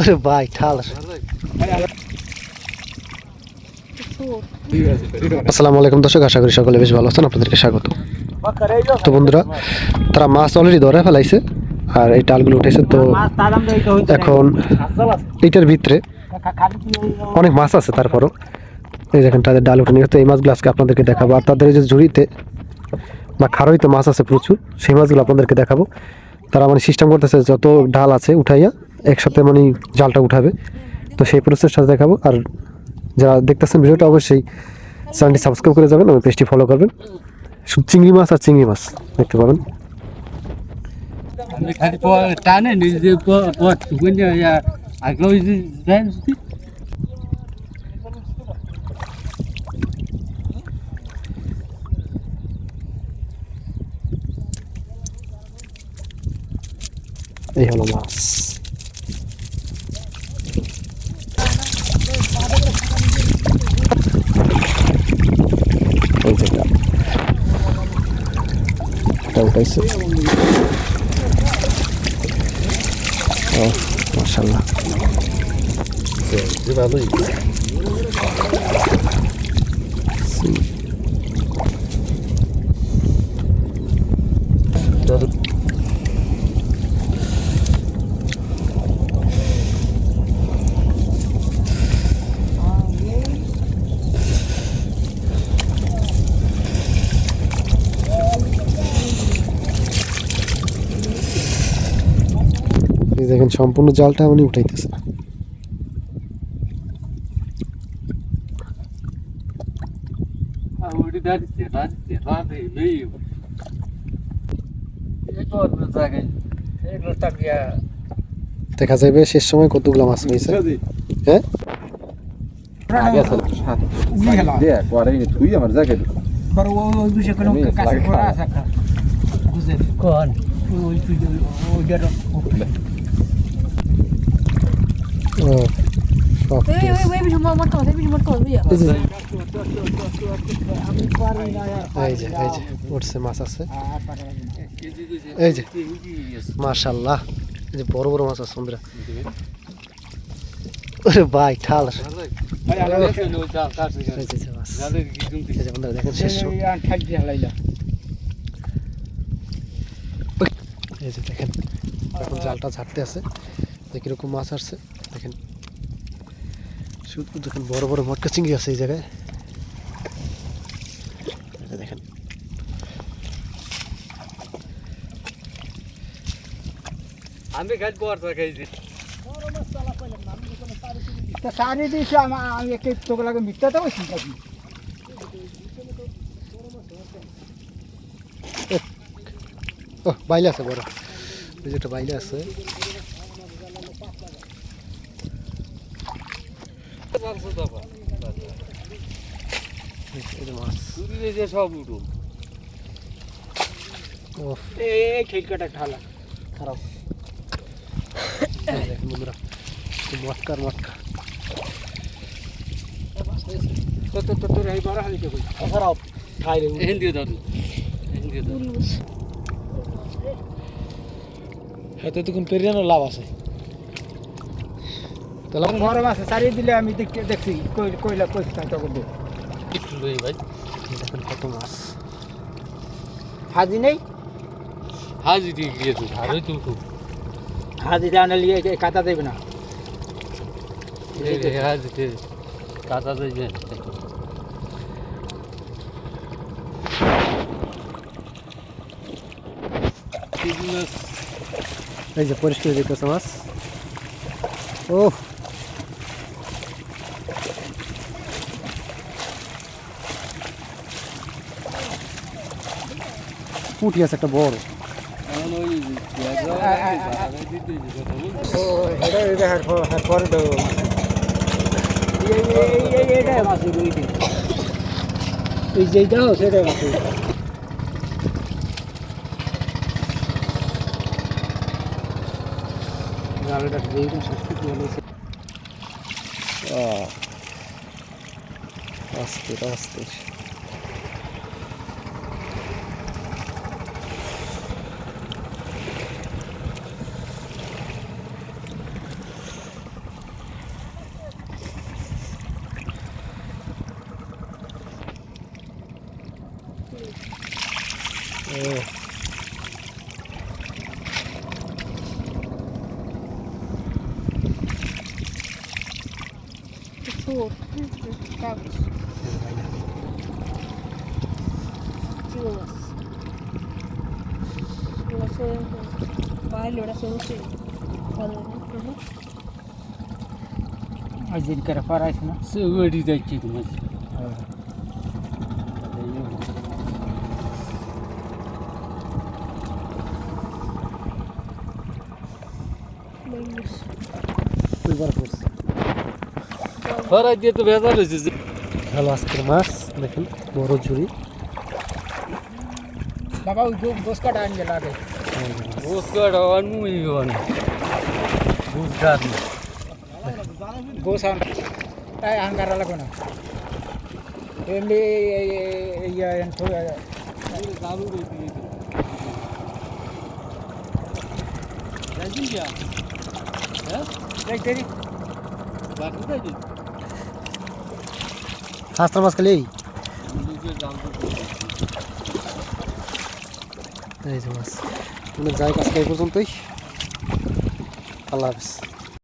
ওরে ভাই ঠাল আসসালামু আলাইকুম দর্শক, আশা করি সকলে বেশ ভালো আছেন, আপনাদেরকে স্বাগত। তো বন্ধুরা, তারা মাছ অলরেডি ধরে ফেলাইছে, আর এই ডালগুলো উঠেছে, তো এখন এইটার ভিতরে অনেক মাছ আছে তারপরও। এই দেখেন, তাদের ডাল উঠে নিয়ে তো এই মাছগুলো আজকে আপনাদেরকে দেখাবো। আর তাদের যে ঝুড়িতে বা খারইতে মাছ আছে প্রচুর, সেই মাছগুলো আপনাদেরকে দেখাবো। তারা মানে সিস্টেম করতেছে, যত ডাল আছে উঠাইয়া একসাথে মানে জালটা উঠাবে। তো সেই প্রসেসটা দেখাবো। আর যারা দেখতেছেন ভিডিওটা অবশ্যই চ্যানেলটি সাবস্ক্রাইব করে যাবেন এবং পেজটি ফলো করবেন। শুধু চিংড়ি মাছ আর চিংড়ি মাছ দেখতে পাবেন। এই হলো মাছ। উঠাইছে ও দেখেন সম্পূর্ণ জালটা উনি উঠাইতেছে। দেখা যাবে শেষ সময় কতগুলো মাছ হয়েছে হ্যাঁ? মাছ আছে। এই যে মাশাল্লাহ এই যে বড় বড় মাছ আছে বন্ধুরা। ভাই ঠাল। দেখেন শেষ এই যে দেখেন এখন জালটা ঝাড়তে আছে। যে কীরকম মাছ আসছে। দেখেন। শুধু দেখেন বড় বড় মটকা চিংড়ি আছে এই জায়গায়। দেখেন। আমি খাইছি। তা সারি দিয়েছি আমি একটা তোকে লাগে মিথ্যা তো ও বাইলে আছে বড়। এই যে একটা বাইলে আছে এই যে- এই যে মাছ সব উঠুন। এই ঠেলকাটা ঠালা খারাপ। বন্ধুরা এই মটকার মটকা। তো তো তো এই বড় হালি কে কই? খারাপ। খাই রে হিন্দি ধরুন। হিন্দি ধরুন। এতে তো কোন পেরিয়ানো লাভ আছে। তাহলে বড় মাছ সারি দিলে আমি দেখছি কই কইলা কইছি তাই তো করবে একটু লই ভাই দেখেন কত মাছ। হাজি নেই? হাজি দিয়ে গিয়ে তো আরোই তো উঠুন হাজি জানা লিয়ে কাটা দেবে না। হাজিতে কাঁচা যাইবেন এই যে পরিষ্কার দেখতেছে মাছ। ও পুঁটি আছে একটা বড়। এই যেটাও সেটা মাছ জালটা যেরকম সংস্কৃতি হলেছে আস্তে আস্তে। É. Pessoal, cabos. Chulas. Chulas son valor, son sí. आज दिन करा फार आहे ना सगळी जायची तुम्हाला Para diye de bezar edeceğiz. Hal astırmaz. Bakın boru çuri. बाबा जो घोस का डान जला दे घोस का डान में ही वन घोस डान घोस आन टाइ अहंकार लगा ना ఏంటి ఎంతో రాజు হাসতার মাছ খালি? এই যে মাছ। যাই কাজটা এই পর্যন্তই। আল্লাহ হাফিজ।